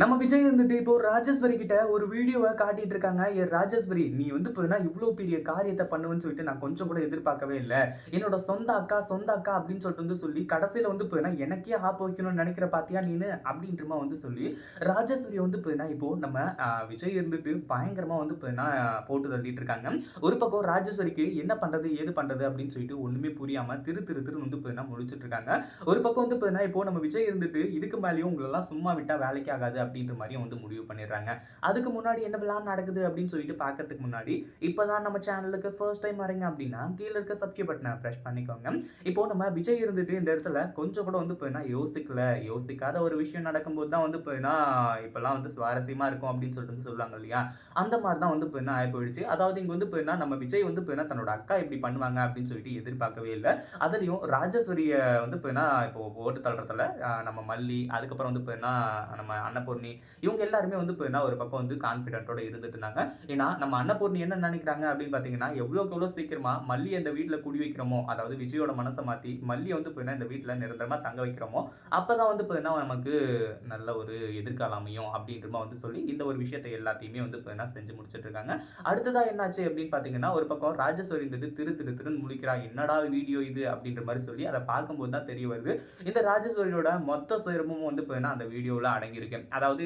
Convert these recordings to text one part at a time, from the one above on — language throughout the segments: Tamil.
நம்ம விஜய் இருந்துட்டு இப்போ ராஜேஸ்வரி கிட்ட ஒரு வீடியோவை காட்டிட்டு இருக்காங்க. ஏ ராஜேஸ்வரி நீ வந்து இப்போ இவ்வளோ பெரிய காரியத்தை பண்ணுவேன்னு சொல்லிட்டு நான் கொஞ்சம் கூட எதிர்பார்க்கவே இல்லை. என்னோட சொந்த அக்கா சொந்த அக்கா அப்படின்னு சொல்லிட்டு வந்து சொல்லி கடைசியில் வந்து இப்போ எனக்கே ஆப் வைக்கணும்னு நினைக்கிற பாத்தியா நீனு? அப்படின்றமா வந்து சொல்லி ராஜேஸ்வரி வந்து பார்த்தீங்கன்னா இப்போ நம்ம விஜய் இருந்துட்டு பயங்கரமா வந்து இப்போ போட்டு தள்ளிட்டு இருக்காங்க. ஒரு பக்கம் ராஜேஸ்வரிக்கு என்ன பண்றது ஏது பண்றது அப்படின்னு சொல்லிட்டு ஒண்ணுமே புரியாம திரு திரு திருன்னு வந்து இப்போ முடிச்சுட்டு இருக்காங்க. ஒரு பக்கம் வந்து பார்த்தீங்கன்னா இப்போ நம்ம விஜய் இருந்துட்டு இதுக்கு மேலேயும் உங்களெல்லாம் சும்மா விட்டா வேலைக்கு ஆகாது அப்படின்ற மாதிரியும் வந்து முடிவு பண்ணிடுறாங்க. அதுக்கு முன்னாடி என்ன நடக்குது அப்படின்னு சொல்லிட்டு பார்க்கறதுக்கு முன்னாடி இப்போ தான் நம்ம சேனலுக்கு ஃபர்ஸ்ட் டைம் வரீங்க அப்படின்னா கீழே இருக்க சப்ஸ்கிரைப் பட்டனை ப்ரெஸ் பண்ணிக்கோங்க. இப்போ நம்ம விஜய் இருந்துட்டு இந்த இடத்துல கொஞ்சம் கூட வந்து போயினா யோசிக்கல. யோசிக்காத ஒரு விஷயம் நடக்கும்போது தான் வந்து போயினா இப்போல்லாம் வந்து சுவாரஸ்யமாக இருக்கும் அப்படின்னு சொல்லிட்டு வந்து சொல்லுவாங்க இல்லையா? அந்த மாதிரி தான் வந்து போயினா ஆகி போயிடுச்சு அதாவது இங்கே வந்து போயினா நம்ம விஜய் வந்து போயினா தன்னோட அக்கா இப்படி பண்ணுவாங்க அப்படின்னு சொல்லிட்டு எதிர்பார்க்கவே இல்லை. அதுலேயும் ராஜஸ்வரியை வந்து போயினா இப்போ ஓட்டு தள்ளுறதுல நம்ம மல்லி அதுக்கப்புறம் வந்து போயினா நம்ம அன்ன அன்னபூர்ணி. இவங்க எல்லாருமே வந்து போயினா ஒரு பக்கம் வந்து கான்ஃபிடென்ட்டோட இருந்துட்டு இருந்தாங்க ஏன்னா நம்ம அன்னபூர்ணி என்ன நினைக்கிறாங்க அப்படின்னு பார்த்தீங்கன்னா எவ்வளோக்கு எவ்வளோ சீக்கிரமா மல்லி அந்த வீட்டில் குடி வைக்கிறோமோ அதாவது விஜயோட மனசை மாற்றி மல்லி வந்து போயினா இந்த வீட்டில் நிரந்தரமாக தங்க வைக்கிறோமோ அப்பதான் வந்து போயினா நமக்கு நல்ல ஒரு எதிர்காலம் அமையும் அப்படின்றமா வந்து சொல்லி இந்த ஒரு விஷயத்தை எல்லாத்தையுமே வந்து போயினா செஞ்சு முடிச்சிட்டு இருக்காங்க. அடுத்ததா என்னாச்சு அப்படின்னு பார்த்தீங்கன்னா ஒரு பக்கம் ராஜேஸ்வரி இருந்துட்டு திரு திரு திருன்னு முழிக்கிறா என்னடா வீடியோ இது? அப்படின்ற மாதிரி சொல்லி அதை பார்க்கும்போது தான் தெரிய வருது. இந்த ராஜேஸ்வரியோட மொத்த சுயரமும் வந்து போயினா அந்த வீடியோவில் அடங்கியிருக்கு. அதாவது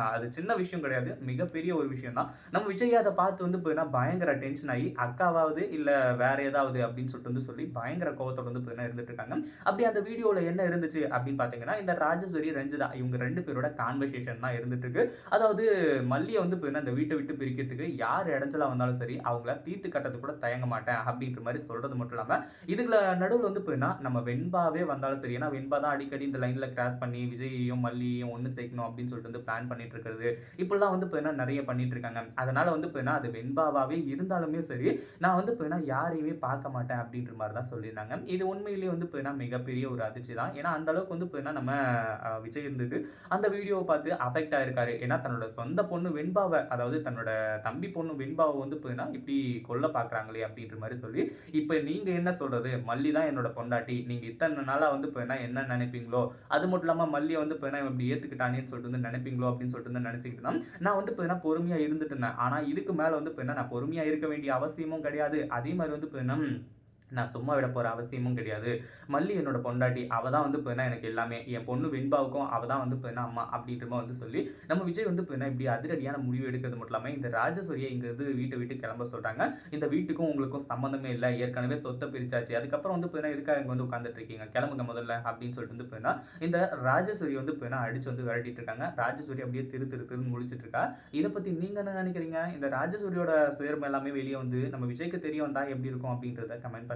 அது சின்ன விஷயம் கிடையாது. மிகப்பெரிய ஒரு விஷயம் தான் நம்ம விஜய் அதை பார்த்து வந்து போயினா பயங்கர டென்ஷன் ஆகி அக்காவாவது இல்லை வேற ஏதாவது? அப்படின்னு சொல்லிட்டு வந்து சொல்லி பயங்கர கோவத்தோட வந்து போயினா இருந்துட்டு இருக்காங்க. அப்படி அந்த வீடியோவில் என்ன இருந்துச்சு அப்படின்னு பார்த்தீங்கன்னா இந்த ராஜேஸ்வரி ரஞ்சிதா இவங்க ரெண்டு பேரோட கான்வர்சேஷன் தான் இருந்துட்டு இருக்கு. அதாவது மல்லியை வந்து போயினா இந்த வீட்டை விட்டு பிரிக்கிறதுக்கு யார் இடைஞ்சலாக வந்தாலும் சரி அவங்கள தீர்த்து கட்டது கூட தயங்க மாட்டேன் அப்படின்ற மாதிரி சொல்றது மட்டும் இல்லாமல் இதுல நடுவில் வந்து போயினா நம்ம வெண்பாவே வந்தாலும் சரி ஏன்னா வெண்பா தான் அடிக்கடி இந்த லைனில் கிராஸ் பண்ணி விஜயையும் மல்லியையும் ஒன்று சேர்க்கணும் அப்படின்னு சொல்லிட்டு வந்து பிளான் பண்ணிட்டு இருக்கிறது இப்படிலாம் வந்து இப்போ நிறைய பண்ணிட்டு இருக்காங்க அதனால வந்து இப்போ அது வெண்பாவாகவே இருந்தாலுமே சரி நான் வந்து இப்போ யாரையுமே பார்க்க மாட்டேன் அப்படின்ற மாதிரி தான் சொல்லியிருந்தாங்க. இது உண்மையிலேயே வந்து இப்போ மிகப்பெரிய ஒரு அதிர்ச்சி தான் ஏன்னா அந்த அளவுக்கு வந்து இப்போ நம்ம விஜய் இருந்துட்டு அந்த வீடியோவை பார்த்து அஃபெக்ட் ஆயிருக்காரு. ஏன்னா தன்னோட சொந்த பொண்ணு வெண்பாவை அதாவது தன்னோட தம்பி பொண்ணு வெண்பாவை வந்து இப்போ இப்படி கொல்ல பார்க்குறாங்களே அப்படின்ற மாதிரி சொல்லி இப்போ நீங்கள் என்ன சொல்கிறது மல்லி தான் என்னோட பொண்டாட்டி. நீங்கள் இத்தனை நாளாக வந்து இப்போ என்ன நினைப்பீங்களோ? அது மட்டும் இல்லாமல் மல்லியை வந்து இப்போ இப்படி ஏற்றுக்கிட்டானேன்னு சொல்லிட்டு வந்து நினைப்பீங்களோ அப்படின்னு சொல்லிட்டு வந்து நினைச்சுக்கிட்டு தான் நான் வந்து இப்போ பொறுமையாக இருந்துட்டு இருந்தேன். ஆனால் இதுக்கு மேலே வந்து இப்போ நான் பொறுமையாக இருக்க வேண்டிய அவசியமும் கிடையாது. அதே மாதிரி வந்து போயினா நான் சும்மா விட போகிற அவசியமும் கிடையாது. மல்லி என்னோட பொண்டாட்டி அவள் தான் வந்து போயினா எனக்கு எல்லாமே. என் பொண்ணு வெண்பாவுக்கும் அவள் தான் வந்து போயினா அம்மா அப்படின்ற மாதிரி வந்து சொல்லி நம்ம விஜய் வந்து போயினா இப்படி அதிரடியான முடிவு எடுக்கிறது மட்டும் இல்லாமல் இந்த ராஜசூரியை இங்கே இருந்து வீட்டை விட்டு கிளம்ப சொல்கிறாங்க இந்த வீட்டுக்கும் உங்களுக்கும் சம்மந்தமே இல்லை. ஏற்கனவே சொத்தை பிரிச்சாச்சு. அதுக்கப்புறம் வந்து போயினா எதுக்காக இங்கே வந்து உட்காந்துட்டு இருக்கீங்க? கிளம்புங்க முதல்ல அப்படின்னு சொல்லிட்டு வந்து போயினா இந்த ராஜசூரி வந்து போயினா அடிச்சு வந்து விரட்டிட்டு இருக்காங்க. ராஜசூரி அப்படியே திரு திரு திருன்னு முடிச்சுட்டு இருக்கா. இதை பற்றி நீங்கள் என்ன நினைக்கிறீங்க? இந்த ராஜசூரியோட சுயரம் எல்லாமே வெளியே வந்து நம்ம விஜய்க்கு தெரிய வந்தால் எப்படி இருக்கும் அப்படின்றத கமெண்ட் பண்ணி